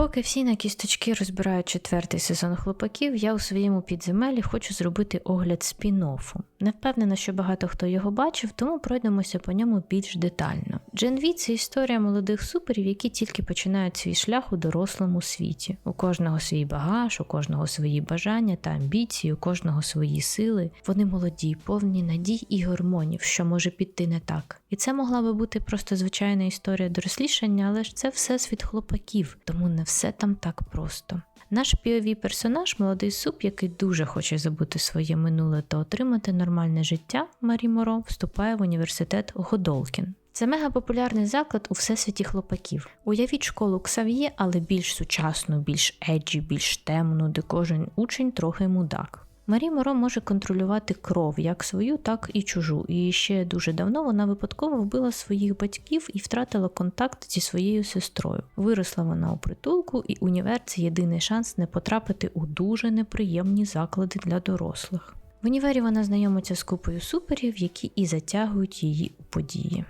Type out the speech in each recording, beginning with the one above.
Поки всі на кісточки розбирають четвертий сезон хлопаків, я у своєму підземелі хочу зробити огляд спін-оффу. Не впевнена, що багато хто його бачив, тому пройдемося по ньому більш детально. Джен Ві – це історія молодих суперів, які тільки починають свій шлях у дорослому світі. У кожного свій багаж, у кожного свої бажання та амбіції, у кожного свої сили. Вони молоді, повні надій і гормонів, що може піти не так. І це могла би бути просто звичайна історія дорослішання, але ж це все світ хлопаків, тому не все там так просто. Наш піові персонаж, молодий суп, який дуже хоче забути своє минуле та отримати нормальне життя, Марі Моро, вступає в університет Годолкін. Це мегапопулярний заклад у всесвіті хлопаків. Уявіть школу Ксав'є, але більш сучасну, більш еджі, більш темну, де кожен учень трохи мудак. Марі Моро може контролювати кров як свою, так і чужу. І ще дуже давно вона випадково вбила своїх батьків і втратила контакт зі своєю сестрою. Виросла вона у притулку, і універ це єдиний шанс не потрапити у дуже неприємні заклади для дорослих. В універі вона знайомиться з купою суперів, які і затягують її у події.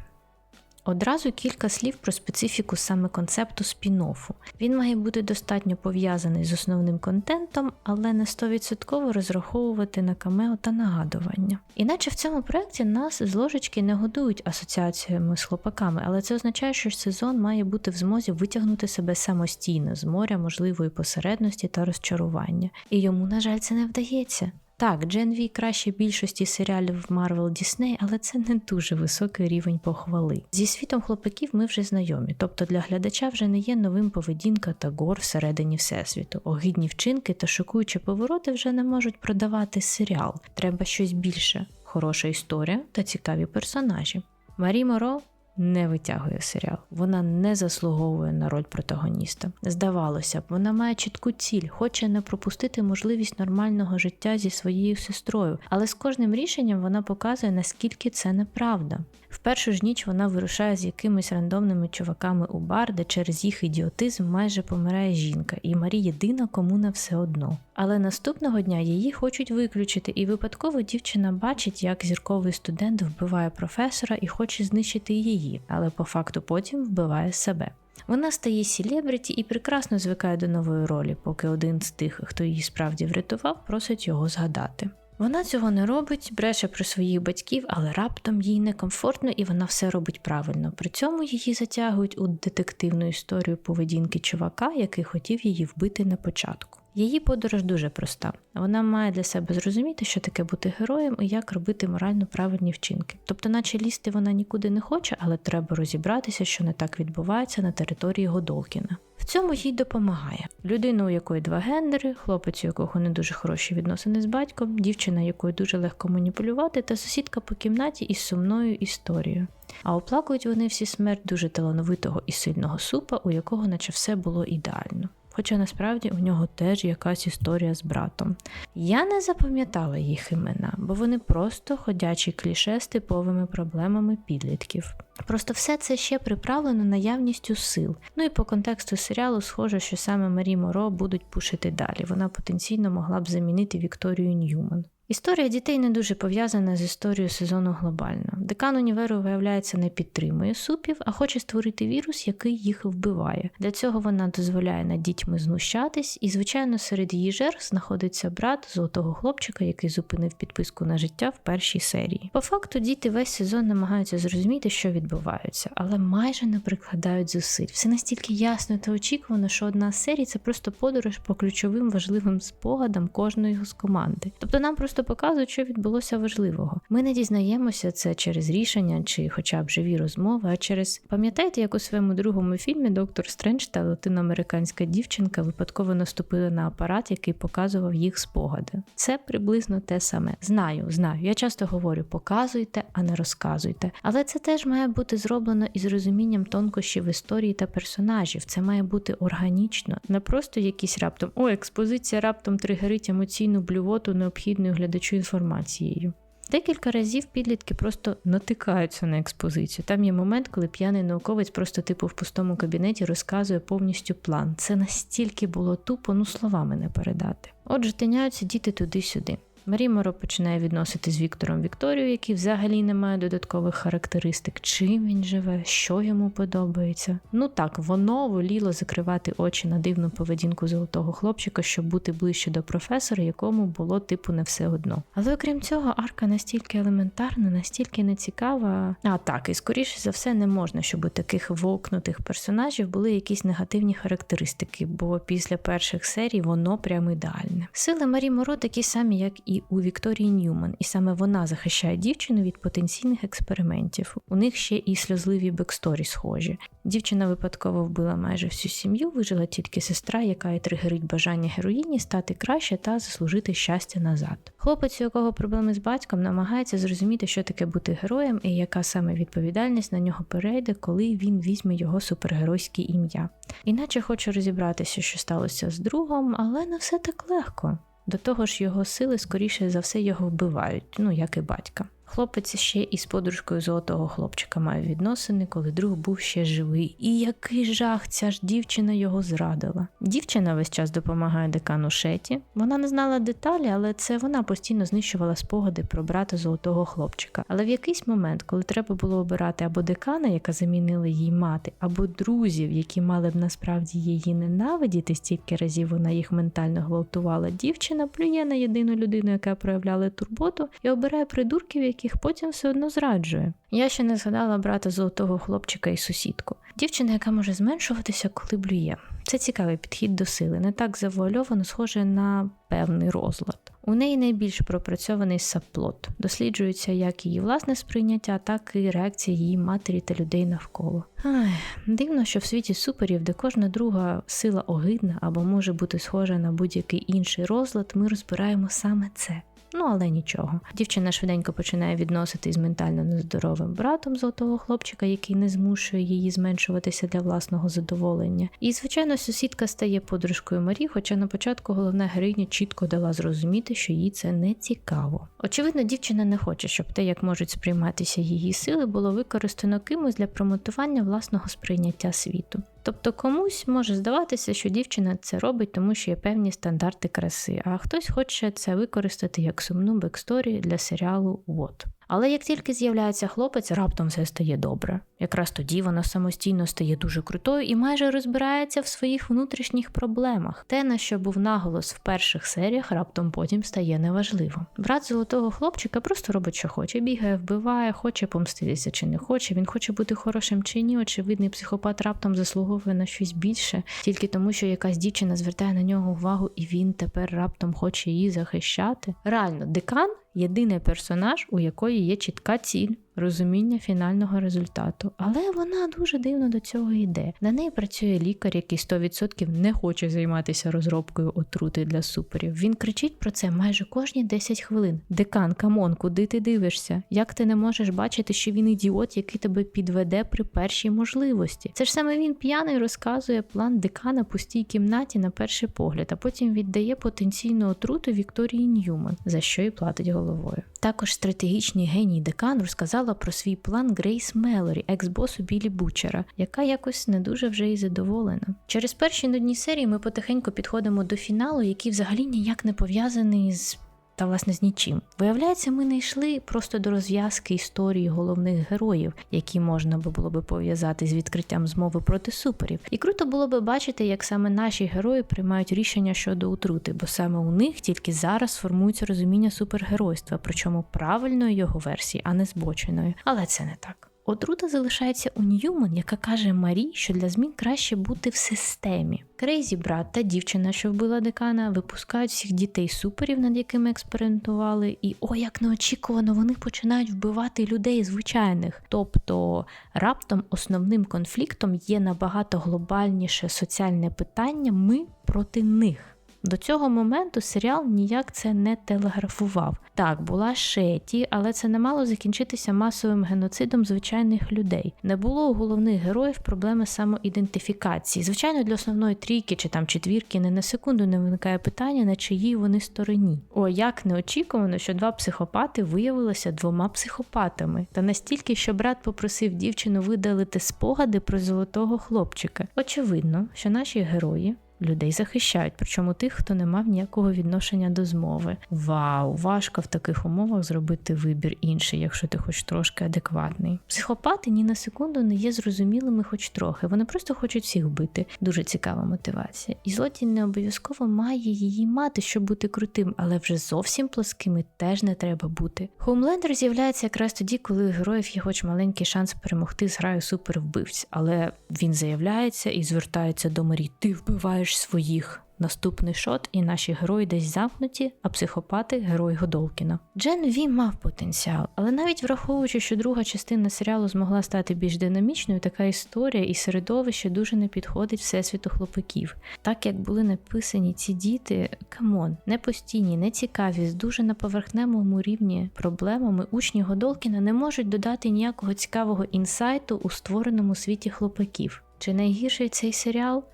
Одразу кілька слів про специфіку саме концепту спін-оффу. Він має бути достатньо пов'язаний з основним контентом, але не 100% розраховувати на камео та нагадування. Іначе в цьому проєкті нас з ложечки не годують асоціаціями з хлопаками, але це означає, що сезон має бути в змозі витягнути себе самостійно з моря можливої посередності та розчарування. І йому, на жаль, це не вдається. Так, Джен Ві краще більшості серіалів Marvel Disney, але це не дуже високий рівень похвали. Зі світом хлопаків ми вже знайомі, тобто для глядача вже не є новим поведінка та гор всередині всесвіту. Огидні вчинки та шокуючі повороти вже не можуть продавати серіал. Треба щось більше, хороша історія та цікаві персонажі. Марі Моро не витягує серіал. Вона не заслуговує на роль протагоніста. Здавалося б, вона має чітку ціль, хоче не пропустити можливість нормального життя зі своєю сестрою, але з кожним рішенням вона показує, наскільки це неправда. В першу ж ніч вона вирушає з якимись рандомними чуваками у бар, де через їх ідіотизм майже помирає жінка, і Марі єдина, кому на все одно. Але наступного дня її хочуть виключити, і випадково дівчина бачить, як зірковий студент вбиває професора і хоче знищити її, але по факту потім вбиває себе. Вона стає селебриті і прекрасно звикає до нової ролі, поки один з тих, хто її справді врятував, просить його згадати. Вона цього не робить, бреше про своїх батьків, але раптом їй некомфортно і вона все робить правильно. При цьому її затягують у детективну історію поведінки чувака, який хотів її вбити на початку. Її подорож дуже проста. Вона має для себе зрозуміти, що таке бути героєм і як робити морально правильні вчинки. Тобто, наче лізти вона нікуди не хоче, але треба розібратися, що не так відбувається на території Годолкіна. В цьому їй допомагає людина, у якої два гендери, хлопець, у якого не дуже хороші відносини з батьком, дівчина, якою дуже легко маніпулювати, та сусідка по кімнаті із сумною історією. А оплакують вони всі смерть дуже талановитого і сильного супа, у якого наче все було ідеально. Хоча насправді у нього теж якась історія з братом. Я не запам'ятала їх імена, бо вони просто ходячі кліше з типовими проблемами підлітків. Просто все це ще приправлено наявністю сил. Ну і по контексту серіалу схоже, що саме Марі Моро будуть пушити далі. Вона потенційно могла б замінити Вікторію Ньюман. Історія дітей не дуже пов'язана з історією сезону глобально. Декан універу, виявляється, не підтримує супів, а хоче створити вірус, який їх вбиває. Для цього вона дозволяє над дітьми знущатись, і, звичайно, серед її жертв знаходиться брат золотого хлопчика, який зупинив підписку на життя в першій серії. По факту, діти весь сезон намагаються зрозуміти, що відбувається, але майже не прикладають зусиль. Все настільки ясно та очікувано, що одна з серій це просто подорож по ключовим важливим спогадам кожної з команди. Тобто нам просто показують, що відбулося важливого. Ми не дізнаємося це через рішення чи, хоча б живі розмови, а через пам'ятаєте, як у своєму другому фільмі Доктор Стрендж та латиноамериканська дівчинка випадково наступили на апарат, який показував їх спогади. Це приблизно те саме. Знаю, знаю. Я часто говорю: показуйте, а не розказуйте. Але це теж має бути зроблено із розумінням тонкощів історії та персонажів. Це має бути органічно, не просто якісь раптом о, експозиція раптом тригерить емоційну блювоту необхідною глядачу інформацією. Декілька разів підлітки просто натикаються на експозицію. Там є момент, коли п'яний науковець просто типу в пустому кабінеті розказує повністю план. Це настільки було тупо, ну словами не передати. Отже, тиняються діти туди-сюди. Марі Моро починає відносити з Віктором Вікторію, який взагалі не має додаткових характеристик, чим він живе, що йому подобається. Ну так, воно воліло закривати очі на дивну поведінку золотого хлопчика, щоб бути ближче до професора, якому було типу не все одно. Але окрім цього, арка настільки елементарна, настільки нецікава. А так, і скоріше за все не можна, щоб у таких вовкнутих персонажів були якісь негативні характеристики, бо після перших серій воно прямо ідеальне. Сили Марі Моро такі самі, як і у Вікторії Ньюман, і саме вона захищає дівчину від потенційних експериментів. У них ще і сльозливі бексторі схожі. Дівчина випадково вбила майже всю сім'ю, вижила тільки сестра, яка і тригерить бажання героїні стати краще та заслужити щастя назад. Хлопець, у якого проблеми з батьком, намагається зрозуміти, що таке бути героєм і яка саме відповідальність на нього перейде, коли він візьме його супергеройське ім'я. Іначе хоче розібратися, що сталося з другом, але не все так легко. До того ж, його сили скоріше за все його вбивають, ну як і батька. Хлопець ще із подружкою золотого хлопчика має відносини, коли друг був ще живий. І який жах, ця ж дівчина його зрадила. Дівчина весь час допомагає декану Шеті. Вона не знала деталі, але це вона постійно знищувала спогади про брата золотого хлопчика. Але в якийсь момент, коли треба було обирати або декана, яка замінила їй мати, або друзів, які мали б насправді її ненавидіти, стільки разів вона їх ментально гвалтувала, дівчина плює на єдину людину, яка проявляла турботу, і обирає придурків, які яких потім все одно зраджує. Я ще не згадала брата золотого хлопчика і сусідку. Дівчина, яка може зменшуватися, коли блює. Це цікавий підхід до сили, не так завуальовано схоже на певний розлад. У неї найбільш пропрацьований сабплот. Досліджується як її власне сприйняття, так і реакція її матері та людей навколо. Ай, Дивно, що в світі суперів, де кожна друга сила огидна або може бути схожа на будь-який інший розлад, ми розбираємо саме це. Ну, але нічого. Дівчина швиденько починає відноситись з ментально нездоровим братом золотого хлопчика, який не змушує її зменшуватися для власного задоволення. І, звичайно, сусідка стає подружкою Марі, хоча на початку головна героїня чітко дала зрозуміти, що їй це не цікаво. Очевидно, дівчина не хоче, щоб те, як можуть сприйматися її сили, було використано кимось для промотування власного сприйняття світу. Тобто комусь може здаватися, що дівчина це робить, тому що є певні стандарти краси, а хтось хоче це використати як сумну бексторію для серіалу Вот. Але як тільки з'являється хлопець, раптом все стає добре. Якраз тоді вона самостійно стає дуже крутою і майже розбирається в своїх внутрішніх проблемах. Те, на що був наголос в перших серіях, раптом потім стає неважливо. Брат золотого хлопчика просто робить, що хоче, бігає, вбиває, хоче помститися чи не хоче. Він хоче бути хорошим чи ні. Очевидний психопат раптом заслуговує на щось більше, тільки тому, що якась дівчина звертає на нього увагу, і він тепер раптом хоче її захищати. Реально, декан єдиний персонаж, у якої є чітка ціль розуміння фінального результату. Але вона дуже дивно до цього йде. На неї працює лікар, який 100% не хоче займатися розробкою отрути для суперів. Він кричить про це майже кожні 10 хвилин. Декан, камон, куди ти дивишся? Як ти не можеш бачити, що він ідіот, який тебе підведе при першій можливості? Це ж саме він п'яний розказує план декана пустій кімнаті на перший погляд, а потім віддає потенційну отруту Вікторії Ньюман, за що й платить головою. Також стратегічний геній декан розказала про свій план Грейс Мелорі, екс-босу Білі Бучера, яка якось не дуже вже і задоволена. Через перші нудні серії ми потихеньку підходимо до фіналу, який взагалі ніяк не пов'язаний з та власне з нічим. Виявляється, ми не йшли просто до розв'язки історії головних героїв, які можна би було би пов'язати з відкриттям змови проти суперів. І круто було би бачити, як саме наші герої приймають рішення щодо утрути, бо саме у них тільки зараз формується розуміння супергеройства, причому правильної його версії, а не збоченої. Але це не так. Отрута залишається у Ньюман, яка каже Марі, що для змін краще бути в системі. Крейзі брат та дівчина, що вбила декана, випускають всіх дітей суперів, над якими експериментували, і о, як неочікувано, вони починають вбивати людей звичайних. Тобто раптом основним конфліктом є набагато глобальніше соціальне питання ми проти них. До цього моменту серіал ніяк це не телеграфував. Так, була шеті, але це не мало закінчитися масовим геноцидом звичайних людей. Не було у головних героїв проблеми самоідентифікації. Звичайно, для основної трійки чи там четвірки не на секунду не виникає питання, на чиїй вони стороні. О, як неочікувано, що два психопати виявилися двома психопатами, та настільки, що брат попросив дівчину видалити спогади про золотого хлопчика. Очевидно, що наші герої людей захищають, причому тих, хто не мав ніякого відношення до змови. Вау, важко в таких умовах зробити вибір інший, якщо ти хоч трошки адекватний. Психопати ні на секунду не є зрозумілими, хоч трохи. Вони просто хочуть всіх вбити. Дуже цікава мотивація. І злодій не обов'язково має її мати, щоб бути крутим, але вже зовсім плоскими теж не треба бути. Хоумлендер з'являється якраз тоді, коли у героїв є хоч маленький шанс перемогти з граю супервбивць, але він заявляється і звертається до Марі: Ти вбиваєш своїх. Наступний шот, і наші герої десь замкнуті, а психопати герой Годолкіна. Джен Ві мав потенціал, але навіть враховуючи, що друга частина серіалу змогла стати більш динамічною, така історія і середовище дуже не підходить всесвіту хлопаків. Так як були написані ці діти, камон, не постійні, не цікаві, з дуже на поверхневому рівні проблемами, учні Годолкіна не можуть додати ніякого цікавого інсайту у створеному світі хлопаків. Чи найгірший цей серіал?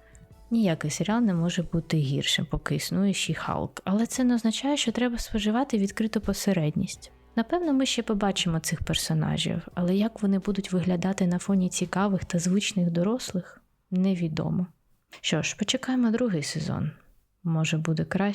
Ніякий серіал не може бути гіршим, поки існує ще Халк, але це не означає, що треба споживати відкриту посередність. Напевно, ми ще побачимо цих персонажів, але як вони будуть виглядати на фоні цікавих та звичних дорослих, невідомо. Що ж, почекаємо другий сезон. Може буде краще.